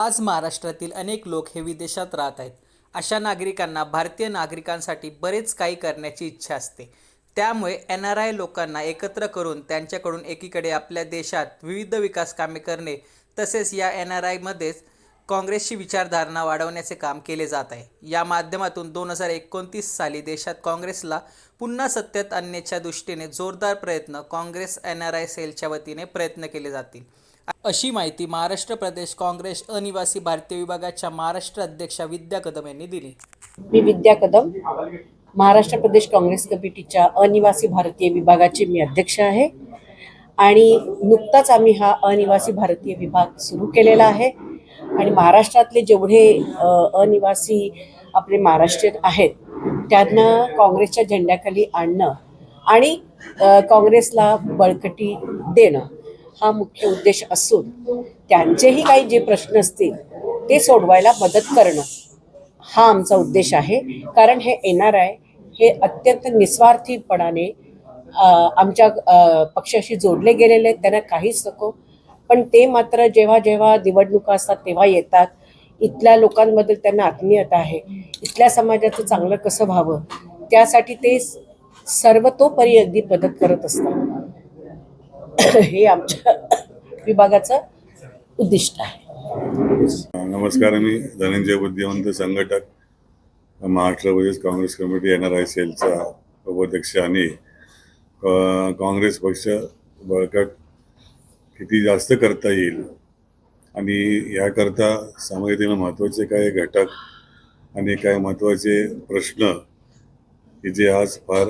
आज महाराष्ट्रातील अनेक लोक हे विदेशात राहत आहेत. अशा नागरिकांना भारतीय नागरिकांसाठी बरेच काही करण्याची इच्छा असते. त्यामुळे एन आर आय लोकांना एकत्र करून त्यांच्याकडून एकीकडे आपल्या देशात विविध विकास कामे करणे तसेच या एन आर आयमध्येच काँग्रेसची विचारधारणा वाढवण्याचे काम केले जात आहे. या माध्यमातून दोन हजार एकोणतीस साली देशात काँग्रेसला पुन्हा सत्तेत आणण्याच्या दृष्टीने जोरदार प्रयत्न काँग्रेस एन आर आय सेलच्या वतीने प्रयत्न केले जातील. अशी माहिती महाराष्ट्र प्रदेश काँग्रेस अनिवासी भारतीय विभागाच्या महाराष्ट्र अध्यक्षा विद्या कदम यांनी दिली. मी विद्या कदम महाराष्ट्र प्रदेश काँग्रेस कमिटीच्या अनिवासी भारतीय विभागाची मी अध्यक्ष आहे आणि नुकताच आम्ही हा अनिवासी भारतीय विभाग सुरू केलेला आहे आणि महाराष्ट्रातले जेवढे अनिवासी आपले महाराष्ट्रीयन आहेत त्यांना काँग्रेसच्या झेंड्याखाली आणणं आणि काँग्रेसला बळकटी देणं हा मुख्य उद्देश असून त्यांचेही काही जे प्रश्न असतील ते सोडवायला मदत करणं हा आमचा उद्देश आहे. कारण हे एन आर आय हे अत्यंत निस्वार्थीपणाने आमच्या पक्षाशी जोडले गेलेले आहेत. त्यांना काहीच नको. पण ते मात्र जेव्हा जेव्हा निवडणुका असतात तेव्हा येतात. इथल्या लोकांबद्दल त्यांना आत्मीयता आहे. इथल्या समाजाचं चांगलं कसं व्हावं? त्यासाठी ते सर्वतोपरी अगदी मदत करत असतात. हे आमच्या विभागाचं उद्दिष्ट आहे. नमस्कार मी धनंजय बुद्धिवंत संघटक. महाराष्ट्र प्रदेश Congress committee N R I सेलचा उपाध्यक्ष आणि काँग्रेस पक्ष बळकट किती जास्त करता येईल आणि याकरता समाजातील महत्त्वाचे काय घटक आणि काय महत्त्वाचे प्रश्न की जे आज फार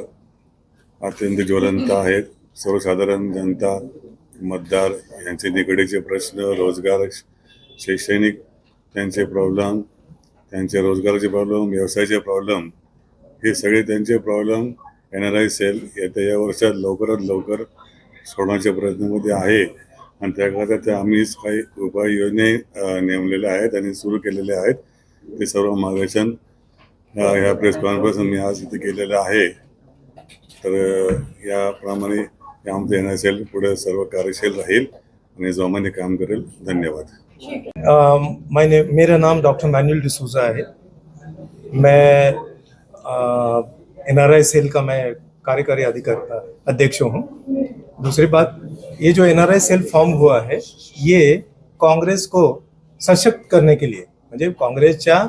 अत्यंत ज्वलंत आहेत. सर्वसाधारण जनता मतदार यांचे निगडीचे प्रश्न रोजगार शैक्षणिक त्यांचे प्रॉब्लेम त्यांचे रोजगाराचे प्रॉब्लेम व्यवसायाचे प्रॉब्लेम हे सगळे त्यांचे problem N R I cell येत्या या वर्षात लवकरात लवकर सोडण्याच्या प्रयत्नामध्ये आहे. आणि त्याकरता त्या आम्हीच काही उपाययोजने नेमलेल्या आहेत आणि सुरू केलेल्या आहेत. ते सर्व मार्गदर्शन ह्या प्रेस कॉन्फरन्स मी आज इथे केलेलं आहे. तर याप्रमाणे काम देणं असेल पुढे सर्व कार्यशील राहील आणि जोमाने काम करेल. धन्यवाद. माय मेरा नाम डॉक्टर मैनुअल डिसूजा है। मैं एन आर आई सेल का मैं कार्यकारी अधिकारी अध्यक्ष हूँ। दूसरी बात ये जो N R I cell form हुआ है ये काँग्रेस को सशक्त करने के लिए म्हणजे काँग्रेसच्या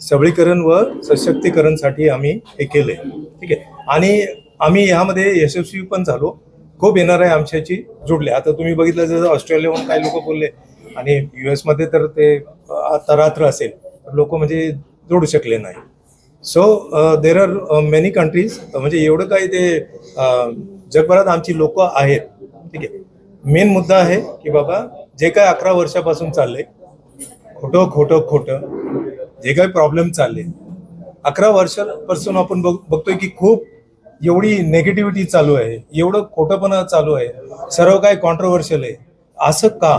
सबळीकरण व सशक्तीकरणसाठी आम्ही हे केले ठीक आहे? आणि आम्ही यामध्ये यशस्वी पण झालो खूप येणार आहे आमच्याशी जुडले. आता तुम्ही बघितलं जसं ऑस्ट्रेलियाहून काही लोक बोलले आणि यू एसमध्ये तर ते आता रात्र असेल तर लोक म्हणजे जोडू शकले नाही. So there are many countries म्हणजे एवढं काही ते जगभरात आमची लोक आहेत. ठीक आहे. मेन मुद्दा आहे की बाबा जे काय अकरा वर्षापासून चाललंय खोटं खोटं खोटं जे काही प्रॉब्लेम चालले अकरा वर्षापासून आपण बघ बघतोय की खूप एवढी नेगेटिव्हिटी चालू आहे एवढं खोटंपणा चालू आहे सर्व काय कॉन्ट्रोवर्शियल आहे. असं का?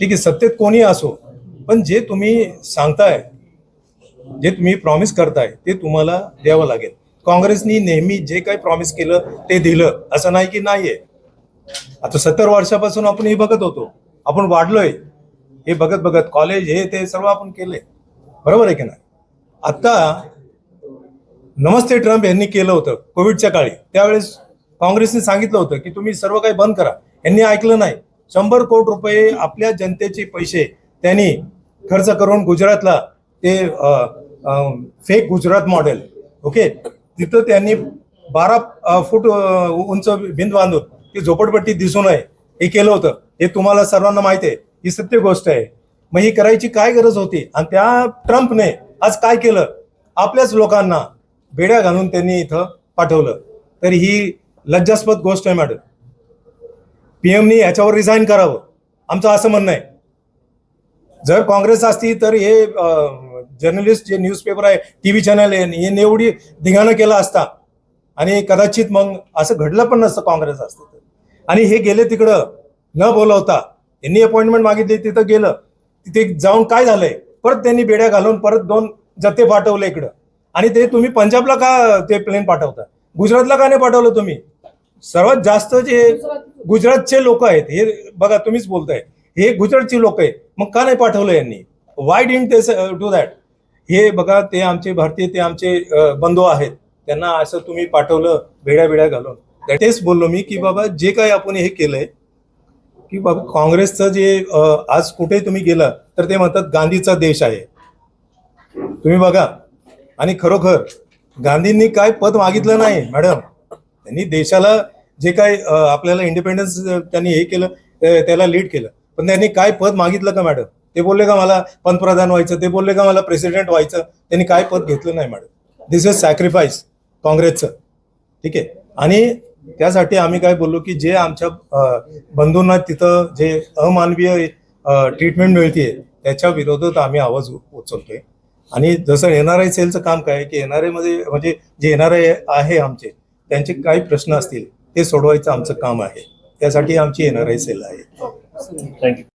ठीक आहे सत्तेत कोणी असो पण जे तुम्ही सांगताय जे तुम्ही प्रॉमिस करताय ते तुम्हाला द्यावं लागेल. काँग्रेसनी नेहमी जे काही प्रॉमिस केलं ते दिलं. असं नाही की नाहीये. आता सत्तर वर्षापासून आपण हे बघत होतो. आपण वाढलोय. हे बघत बघत कॉलेज हे ते सर्व आपण केले बरोबर आहे की नाही? आता नमस्ते ट्रम्प यांनी केलं होतं कोविडच्या काळी. त्यावेळेस काँग्रेसने सांगितलं होतं की तुम्ही सर्व काही बंद करा. यांनी ऐकलं नाही. शंभर कोटी रुपये आपल्या जनतेचे पैसे त्यांनी खर्च करून गुजरातला ते फेक गुजरात मॉडेल ओके? तिथं त्यांनी बारा फूट उंच भिंत बांधून ती झोपडपट्टी दिसू नये. हे केलं होतं. हे तुम्हाला सर्वांना माहिती आहे. ही सत्य गोष्ट आहे. मग ही करायची काय गरज होती? आणि त्या ट्रम्पने आज काय केलं? आपल्याच लोकांना बेड्या घालून त्यांनी इथं पाठवलं. तर ही लज्जास्पद गोष्ट आहे मॅडम पीएमनी ह्याच्यावर रिझाईन करावं. आमचं असं म्हणणं आहे. जर काँग्रेस असती तर हे जर्नलिस्ट जे न्यूजपेपर आहे टी व्ही चॅनल आहे हे एवढी धिंगाणं केला असता आणि कदाचित मग असं घडलं पण नसतं काँग्रेस असतं तर. आणि हे गेले तिकडं न बोलवता यांनी अपॉइंटमेंट मागितली तिथं गेलं तिथे जाऊन काय झालंय? परत त्यांनी बेड्या घालून परत दोन जत्ते पाठवले इकडं. आणि ते तुम्ही पंजाबला का ते प्लेन पाठवता? गुजरातला का नाही पाठवलं तुम्ही? सर्वात जास्त जे गुजरातचे. लोक आहेत हे बघा तुम्हीच बोलताय. हे गुजरातची लोक आहे मग का नाही पाठवलं यांनी? Why didn't they do that हे बघा ते आमचे भारतीय ते आमचे बंधू आहेत. त्यांना असं तुम्ही पाठवलं बेड्या बेड्या घालून. तेच बोललो मी की बाबा जे काही आपण हे केलंय की बाबा काँग्रेसचं जे आज कुठे तुम्ही गेला तर ते म्हणतात गांधीचा देश आहे. तुम्ही बघा. आणि खरोखर गांधींनी काय पद मागितलं नाही मॅडम? त्यांनी देशाला जे काय आपल्याला इंडिपेंडन्स त्यांनी हे केलं त्याला लीड केलं. पण त्यांनी काय पद मागितलं का मॅडम? ते बोलले का मला पंतप्रधान व्हायचं ते बोलले का मला प्रेसिडेंट व्हायचं? त्यांनी काय पद घेतलं नाही मॅडम? दिस इज सॅक्रिफाईस काँग्रेसचं. ठीक आहे? आणि त्यासाठी आम्ही काय बोललो की जे आमच्या बंधूंना तिथं जे अमानवीय ट्रीटमेंट मिळते त्याच्या विरोधात आम्ही आवाज उचलतोय. आणि जसं एन आर आय सेलचं काम काय आहे की एन आर आयमध्ये म्हणजे जे एन आर आय आहे आमचे त्यांचे काही प्रश्न असतील ते सोडवायचं आमचं काम आहे. त्यासाठी आमची एन आर आय सेल आहे. Thank you